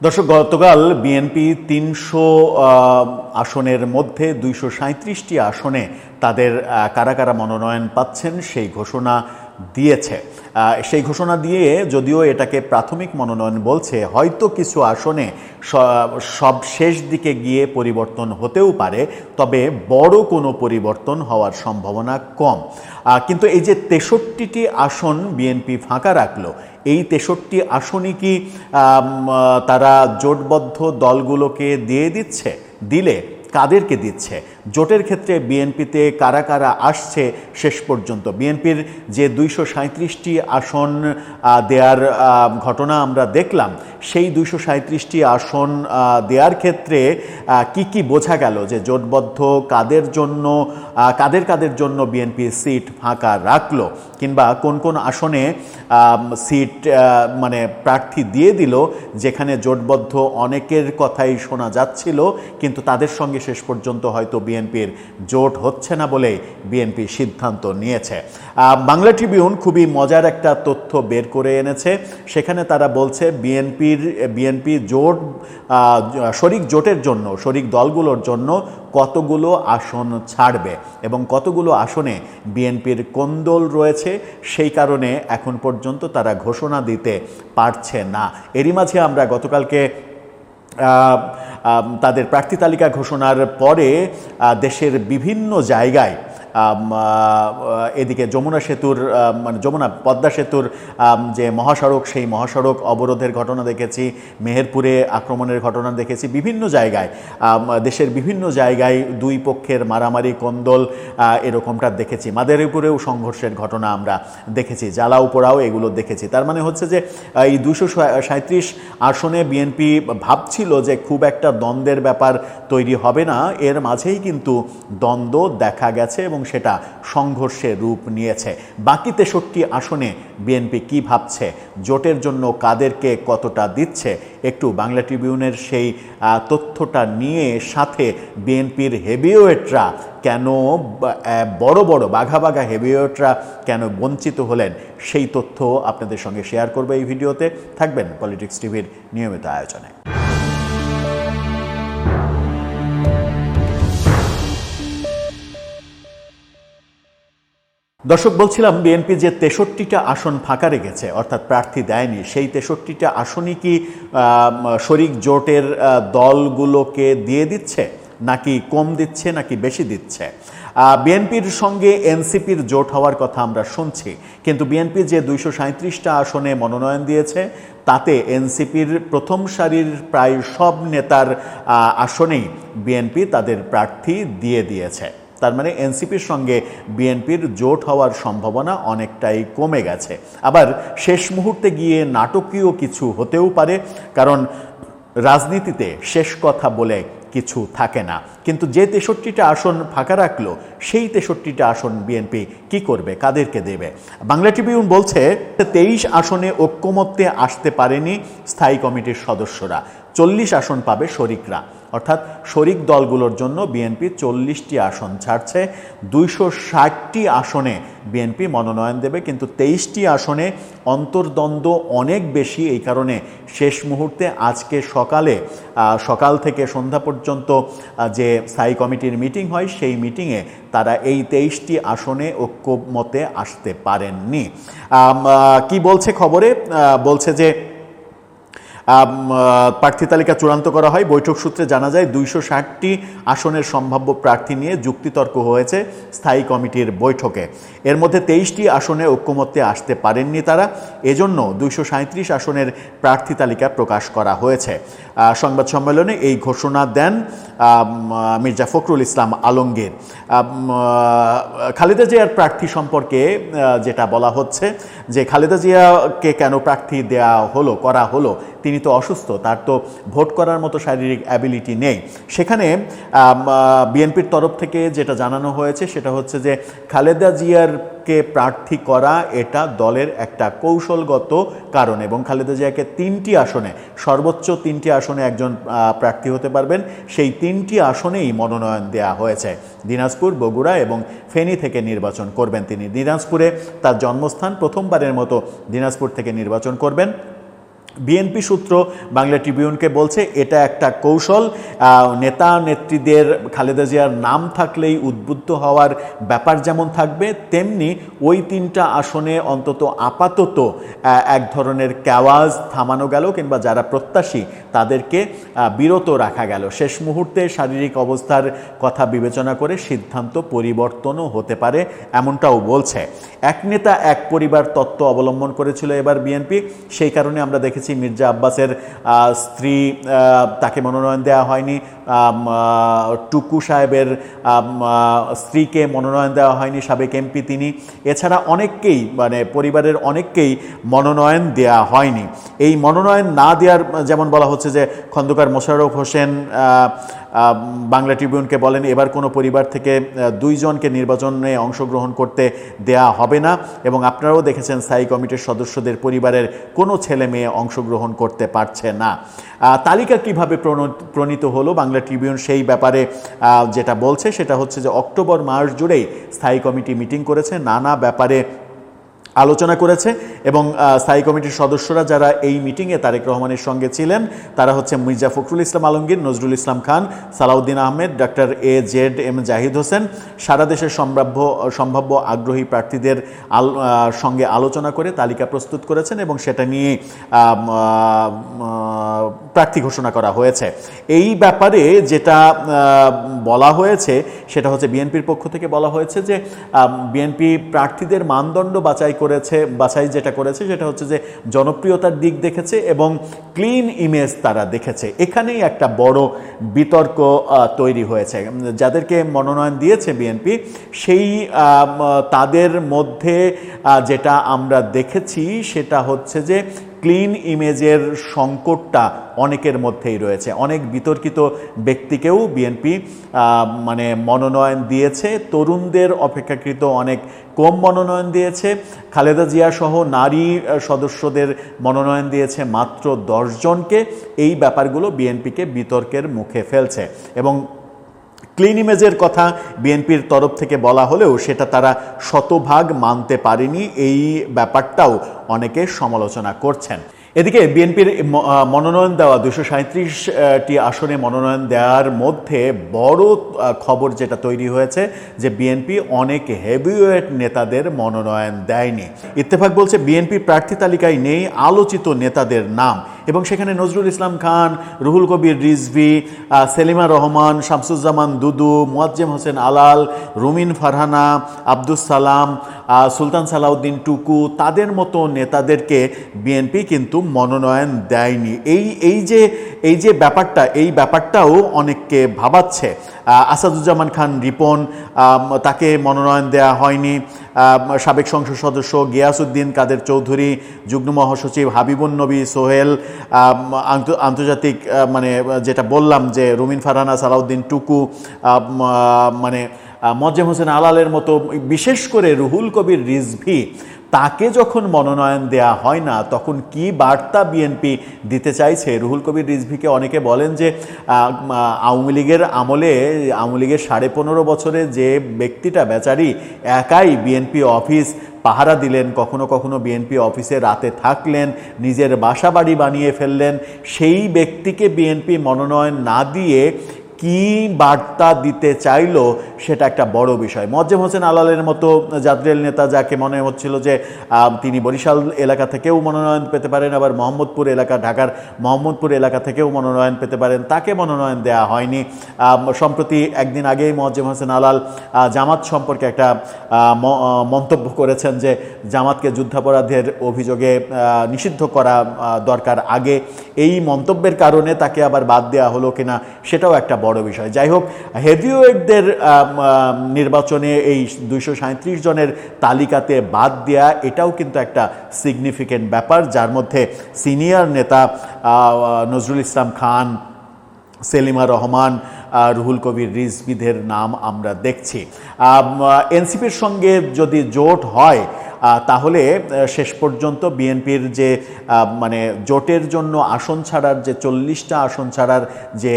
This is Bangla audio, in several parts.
দর্শক, গতকাল বিএনপি তিনশো আসনের মধ্যে দুইশো সাঁত্রিশটি আসনে তাদের কারা কারা মনোনয়ন পাচ্ছেন। সেই ঘোষণা দিয়েছে। সেই ঘোষণা দিয়ে যদিও এটাকে প্রাথমিক মনোনয়ন বলছে, হয়তো কিছু আসনে সব শেষ দিকে গিয়ে পরিবর্তন হতেও পারে, তবে বড় কোনো পরিবর্তন হওয়ার সম্ভাবনা কম। কিন্তু এই যে তেষট্টিটি আসন বিএনপি ফাঁকা রাখল, এই তেষট্টি আসনই কি তারা জোটবদ্ধ দলগুলোকে দিয়ে দিচ্ছে, দিলে কাদেরকে দিচ্ছে? জোটের ক্ষেত্রে বিএনপিতে কারা কারা আসছে শেষ পর্যন্ত? বিএনপির যে দুইশো আসন আহ, দেওয়ার ঘটনা আমরা দেখলাম সেই দুইশো আসন দেওয়ার ক্ষেত্রে কি কি বোঝা গেল যে জোটবদ্ধ কাদের জন্য কাদের কাদের জন্য বিএনপি সিট ফাঁকা রাখল? কিংবা কোন কোন আসনে সিট মানে প্রার্থী দিয়ে দিল যেখানে জোটবদ্ধ অনেকের কথাই শোনা যাচ্ছিল কিন্তু তাদের সঙ্গে শেষ পর্যন্ত হয়তো বিএনপির জোট হচ্ছে না বলে বিএনপি সিদ্ধান্ত নিয়েছে। বাংলা ট্রিবিউন খুবই মজার একটা তথ্য বের করে এনেছে। সেখানে তারা বলছে, বিএনপির, বিএনপি জোট শরিক জোটের জন্য, শরিক দলগুলোর জন্য কতগুলো আসন ছাড়বে এবং কতগুলো আসনে বিএনপির কোন্দল রয়েছে সেই কারণে এখন পর্যন্ত তারা ঘোষণা দিতে পারছে না। এরই মাঝে আমরা গতকালকে তাদের প্রার্থী তালিকা ঘোষণার পরে দেশের বিভিন্ন জায়গায় এদিকে যমুনা সেতুর মানে যমুনা, পদ্মা সেতুর যে মহাসড়ক, সেই মহাসড়ক অবরোধের ঘটনা দেখেছি, মেহেরপুরে আক্রমণের ঘটনা দেখেছি বিভিন্ন জায়গায়। দেশের বিভিন্ন জায়গায় দুই পক্ষের মারামারি, কন্দল এরকমটা দেখেছি। মাদারীপুরেও সংঘর্ষের ঘটনা আমরা দেখেছি জ্বালাও পোড়াও এগুলো দেখেছি। তার মানে হচ্ছে যে এই দুশো সাঁত্রিশ আসনে বিএনপি ভাবছিল যে খুব একটা দ্বন্দ্বের ব্যাপার তৈরি হবে না, এর মাঝেই কিন্তু দ্বন্দ্ব দেখা গেছে এবং সেটা সংঘর্ষের রূপ নিয়েছে। বাকি তেষট্টি আসনে বিএনপি কি ভাবছে? জোটের জন্য কাদেরকে কতটা দিচ্ছে? একটু বাংলা ট্রিবিউনের সেই তথ্যটা নিয়ে সাথে বিএনপির হেভিওয়েটরা কেন বড় বড় বাঘা বাঘা হেভিওয়েটরা কেন বঞ্চিত হলেন, সেই তথ্য আপনাদের সঙ্গে শেয়ার করবে এই ভিডিওতে। থাকবেন পলিটিক্স টিভির নিয়মিত আয়োজনে। দর্শক, বলছিলাম বিএনপি যে তেষট্টিটা আসন ফাঁকা রেখেছে, অর্থাৎ প্রার্থী দেয়নি, সেই তেষট্টিটা আসনই কি শরিক জোটের দলগুলোকে দিয়ে দিচ্ছে, নাকি কম দিচ্ছে, নাকি বেশি দিচ্ছে? বিএনপির সঙ্গে এনসিপির জোট হওয়ার কথা আমরা শুনছি, কিন্তু বিএনপি যে দুইশো সাঁত্রিশটা আসনে মনোনয়ন দিয়েছে, তাতে এনসিপির প্রথম সারির প্রায় সব নেতার আসনেই বিএনপি তাদের প্রার্থী দিয়ে দিয়েছে। তার মানে এনসিপির সঙ্গে বিএনপির জোট হওয়ার সম্ভাবনা অনেকটাই কমে গেছে। আবার শেষ মুহূর্তে গিয়ে নাটকীয় কিছু হতেও পারে, কারণ রাজনীতিতে শেষ কথা বলে কিছু থাকে না। কিন্তু যে তেষট্টিটা আসন ফাঁকা রাখল, সেই তেষট্টিটা আসন বিএনপি কি করবে, কাদেরকে দেবে? বাংলা ট্রিবিউন বলছে, তেইশ আসনে ঐক্যমত্যে আসতে পারেনি স্থায়ী কমিটির সদস্যরা। চল্লিশ আসন পাবে শরিকরা। অর্থাৎ শরিক দলগুলোর জন্য বিএনপি চল্লিশটি আসন ছাড়ছে। দুইশো ষাটটি আসনে বিএনপি মনোনয়ন দেবে, কিন্তু তেইশটি আসনে অন্তর্দ্বন্দ্ব অনেক বেশি। এই কারণে শেষ মুহূর্তে আজকে সকালে সকাল থেকে সন্ধ্যা পর্যন্ত যে স্থায়ী কমিটির মিটিং হয়, সেই মিটিংয়ে তারা এই তেইশটি আসনে ঐক্যমতে আসতে পারেননি। কি বলছে খবরে? বলছে যে প্রার্থী তালিকা চূড়ান্ত করা হয়। বৈঠক সূত্রে জানা যায়, দুইশো ষাটটি আসনের সম্ভাব্য প্রার্থী নিয়ে যুক্তিতর্ক হয়েছে স্থায়ী কমিটির বৈঠকে। এর মধ্যে তেইশটি আসনে ঐক্যমত্যে আসতে পারেননি তারা। এজন্য দুইশো সাঁত্রিশ আসনের প্রার্থী তালিকা প্রকাশ করা হয়েছে। সংবাদ সম্মেলনে এই ঘোষণা দেন মির্জা ফখরুল ইসলাম আলমগীর। খালেদা জিয়ার প্রার্থী সম্পর্কে যেটা বলা হচ্ছে যে, খালেদা জিয়াকে কেন প্রার্থী দেয়া হলো, করা হলো তিনি তো অসুস্থ, তার তো ভোট করার মতো শারীরিক অ্যাবিলিটি নেই। সেখানে বিএনপির তরফ থেকে যেটা জানানো হয়েছে সেটা হচ্ছে যে খালেদা জিয়ারকে প্রার্থী করা এটা দলের একটা কৌশলগত কারণ এবং খালেদা জিয়াকে তিনটি আসনে, সর্বোচ্চ তিনটি আসনে একজন প্রার্থী হতে পারবেন। সেই তিনটি আসনেই মনোনয়ন দেয়া হয়েছে। দিনাজপুর, বগুড়া এবং ফেনী থেকে নির্বাচন করবেন তিনি। দিনাজপুরে তার জন্মস্থান প্রথমবারের মতো দিনাজপুর থেকে নির্বাচন করবেন। বিএনপি সূত্র বাংলা ট্রিবিউনকে বলছে, এটা একটা কৌশল। নেতা নেত্রীদের খালেদা জিয়ার নাম থাকলেই উদ্বুদ্ধ হওয়ার ব্যাপার যেমন থাকবে, তেমনি ওই তিনটা আসনে অন্তত আপাতত এক ধরনের ক্যাওয়াজ থামানো গেল কিংবা যারা প্রত্যাশী তাদেরকে বিরত রাখা গেল। শেষ মুহূর্তে শারীরিক অবস্থার কথা বিবেচনা করে সিদ্ধান্ত পরিবর্তনও হতে পারে এমনটাও বলছে। এক নেতা, এক পরিবার তত্ত্ব অবলম্বন করেছিল এবার বিএনপি, সেই কারণে আমরা দেখেছি মির্জা আব্বাসের স্ত্রী তাকে মনোনয়ন দেওয়া হয়নি। টুকু সাহেবের স্ত্রীকে মনোনয়ন দেওয়া হয়নি, সাবেক এমপি তিনি। এছাড়া অনেককেই মানে পরিবারের অনেককেই মনোনয়ন দেওয়া হয়নি। এই মনোনয়ন না দেওয়ার, যেমন বলা হচ্ছে যে, খন্দকার মোশাররফ হোসেন বাংলা ট্রিবিউনকে বলেন, এবার কোনো পরিবার থেকে দুইজনকে নির্বাচনে অংশগ্রহণ করতে দেয়া হবে না। এবং আপনারাও দেখেছেন, স্থায়ী কমিটির সদস্যদের পরিবারের কোনো ছেলে মেয়ে অংশগ্রহণ করতে পারছে না। তালিকা কীভাবে প্রণ- প্রণীত হলো বাংলা ট্রিবিউন সেই ব্যাপারে যেটা বলছে সেটা হচ্ছে যে অক্টোবর মাস জুড়েই স্থায়ী কমিটি মিটিং করেছে। নানা ব্যাপারে আলোচনা করেছে এবং স্থায়ী কমিটির সদস্যরা যারা এই মিটিংয়ে তারেক রহমানের সঙ্গে ছিলেন, তারা হচ্ছে Mirza Fakhrul Islam Alamgir, Nazrul Islam Khan, Salahuddin Ahmed doctor A Z M Zahid Hossain, সারা দেশের সম্ভাব্য সম্ভাব্য আগ্রহী প্রার্থীদের সঙ্গে আলোচনা করে তালিকা প্রস্তুত করেছেন এবং সেটা নিয়ে প্রার্থী ঘোষণা করা হয়েছে। এই ব্যাপারে যেটা বলা হয়েছে, সেটা হচ্ছে বিএনপির পক্ষ থেকে বলা হয়েছে যে বিএনপি প্রার্থীদের মানদণ্ড বাছাই করেছে, বাছাই যেটা করেছে সেটা হচ্ছে যে জনপ্রিয়তার দিক দেখেছে এবং ক্লিন ইমেজ তারা দেখেছে। এখানেই একটা বড় বিতর্ক তৈরি হয়েছে। যাদেরকে মনোনয়ন দিয়েছে বিএনপি সেই তাদের মধ্যে যেটা আমরা দেখেছি সেটা হচ্ছে যে ক্লিন ইমেজের সংকটটা অনেকের মধ্যেই রয়েছে। অনেক বিতর্কিত ব্যক্তিকেও বিএনপি মানে মনোনয়ন দিয়েছে। তরুণদের অপেক্ষাকৃত অনেক কম মনোনয়ন দিয়েছে। খালেদা জিয়া সহ নারী সদস্যদের মনোনয়ন দিয়েছে মাত্র দশজনকে এই ব্যাপারগুলো বিএনপিকে বিতর্কের মুখে ফেলছে। এবং ক্লিন ইমেজের কথা বিএনপির তরফ থেকে বলা হলেও সেটা তারা শতভাগ মানতে পারেনি। এই ব্যাপারটাও অনেকে সমালোচনা করছেন। এদিকে বিএনপির মনোনয়ন দেওয়া, দুশো সাঁত্রিশটি আসনে মনোনয়ন দেওয়ার মধ্যে বড় খবর যেটা তৈরি হয়েছে যে বিএনপি অনেক হেভিওয়েট নেতাদের মনোনয়ন দেয়নি। ইত্তেফাক বলছে, বিএনপি প্রার্থী তালিকায় নেই, আলোচিত নেতাদের নাম। এবং সেখানে নজরুল ইসলাম খান, রুহুল কবির রিজভি সেলিমা রহমান, শামসুজ্জামান দুদু, মুয়াজ্জেম হোসেন আলাল, রুমিন ফারহানা, আব্দুস সালাম সুলতান সালাউদ্দিন টুকু, তাদের মতো নেতাদেরকে বিএনপি কিন্তু মনোনয়ন দেয়নি। এই এই যে এই যে ব্যাপারটা, এই ব্যাপারটাও অনেককে ভাবাচ্ছে। আসাদুজ্জামান খান রিপন তাকে মনোনয়ন দেওয়া হয়নি। সাবেক সংসদ সদস্য গিয়াসউদ্দিন কাদের চৌধুরী, যুগ্ম মহাসচিব হাবিবুন নবী সোহেল আন্ত- আন্তর্জাতিক মানে যেটা বললাম যে রুমিন ফারহানা, সালাউদ্দিন টুকু মানে মজ্জেম হোসেন আলালের মতো, বিশেষ করে রুহুল কবির রিজভি তাকে যখন মনোনয়ন দেয়া হয় না, তখন কি বার্তা বিএনপি দিতে চাইছে? রুহুল কবির রিজভিকে অনেকে বলেন যে আওয়ামী লীগের আমলে, আওয়ামী লীগের সাড়ে পনেরো বছরে যে ব্যক্তিটা, বেচারি, একাই বিএনপি অফিস পাহারা দিলেন, কখনো কখনো বিএনপি অফিসে রাতে থাকলেন, নিজের বাসা বাড়ি বানিয়ে ফেললেন, সেই ব্যক্তিকে বিএনপি মনোনয়ন না দিয়ে কি বার্তা দিতে চাইলো সেটা একটা বড় বিষয়। মজ্জেম হোসেন আলালের মতো জাতীয় নেতা যাকে মনে হচ্ছিল যে তিনি বরিশাল এলাকা থেকেও মনোনয়ন পেতে পারেন, আবার মোহাম্মদপুর এলাকা, ঢাকার মোহাম্মদপুর এলাকা থেকেও মনোনয়ন পেতে পারেন, তাকে মনোনয়ন দেওয়া হয়নি। সম্প্রতি একদিন আগেই মজ্জেম হোসেন আলাল জামাত সম্পর্কে একটা মন্তব্য করেছেন যে, জামাতকে যুদ্ধাপরাধের অভিযোগে নিষিদ্ধ করা দরকার আগে। এই মন্তব্যের কারণে তাকে আবার বাদ দেওয়া হলো কিনা সেটাও একটা বড় বিষয়। যাই হোক, হেভিওয়েটদের নির্বাচনে এই দুইশো জনের তালিকাতে বাদ দেয়া, এটাও কিন্তু একটা সিগনিফিকেন্ট ব্যাপার, যার মধ্যে সিনিয়র নেতা নজরুল ইসলাম খান সেলিমা রহমান রুহুল কবির রিজবিদের নাম আমরা দেখছি। এনসিপির সঙ্গে যদি জোট হয় তাহলে শেষ পর্যন্ত বিএনপির যে মানে জোটের জন্য আসন ছাড়ার যে চল্লিশটা আসন ছাড়ার যে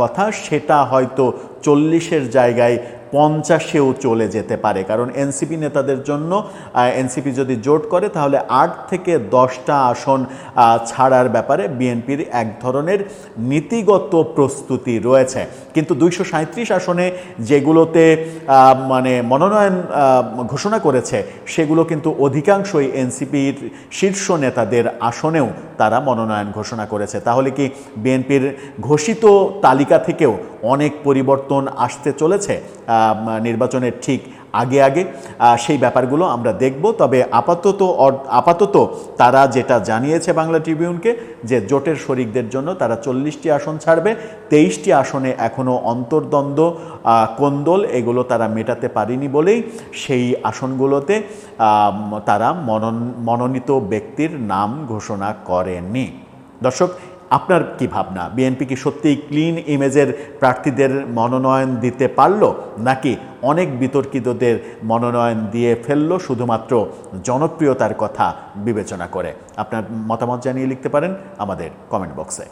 কথা, সেটা হয়তো চল্লিশের জায়গায় পঞ্চাশেও চলে যেতে পারে। কারণ এনসিপি নেতাদের জন্য এনসিপি যদি জোট করে, তাহলে আট থেকে দশটা আসন ছাড়ার ব্যাপারে বিএনপির এক ধরনের নীতিগত প্রস্তুতি রয়েছে। কিন্তু দুইশো আসনে যেগুলোতে মানে মনোনয়ন ঘোষণা করেছে, সেগুলো কিন্তু অধিকাংশই এনসিপির শীর্ষ নেতাদের আসনেও তারা মনোনয়ন ঘোষণা করেছে। তাহলে কি বিএনপির ঘোষিত তালিকা থেকেও অনেক পরিবর্তন আসতে চলেছে? নির্বাচনের ঠিক আগে আগে। সেই ব্যাপারগুলো আমরা দেখব। তবে আপাতত আপাতত তারা যেটা জানিয়েছে বাংলা ট্রিবিউনকে, যে জোটের শরিকদের জন্য তারা চল্লিশটি আসন ছাড়বে। তেইশটি আসনে এখনও অন্তর্দ্বন্দ্ব কোন্দল এগুলো তারা মেটাতে পারেনি বলেই সেই আসনগুলোতে তারা মনন, মনোনীত ব্যক্তির নাম ঘোষণা করেনি। দর্শক আপনার কি ভাবনা? বিএনপি কি সত্যিই ক্লিন ইমেজের প্রার্থীদের মনোনয়ন দিতে পারল? নাকি অনেক বিতর্কিতদের মনোনয়ন দিয়ে ফেলল শুধুমাত্র জনপ্রিয়তার কথা বিবেচনা করে? আপনার মতামত জানিয়ে লিখতে পারেন আমাদের কমেন্ট বক্সে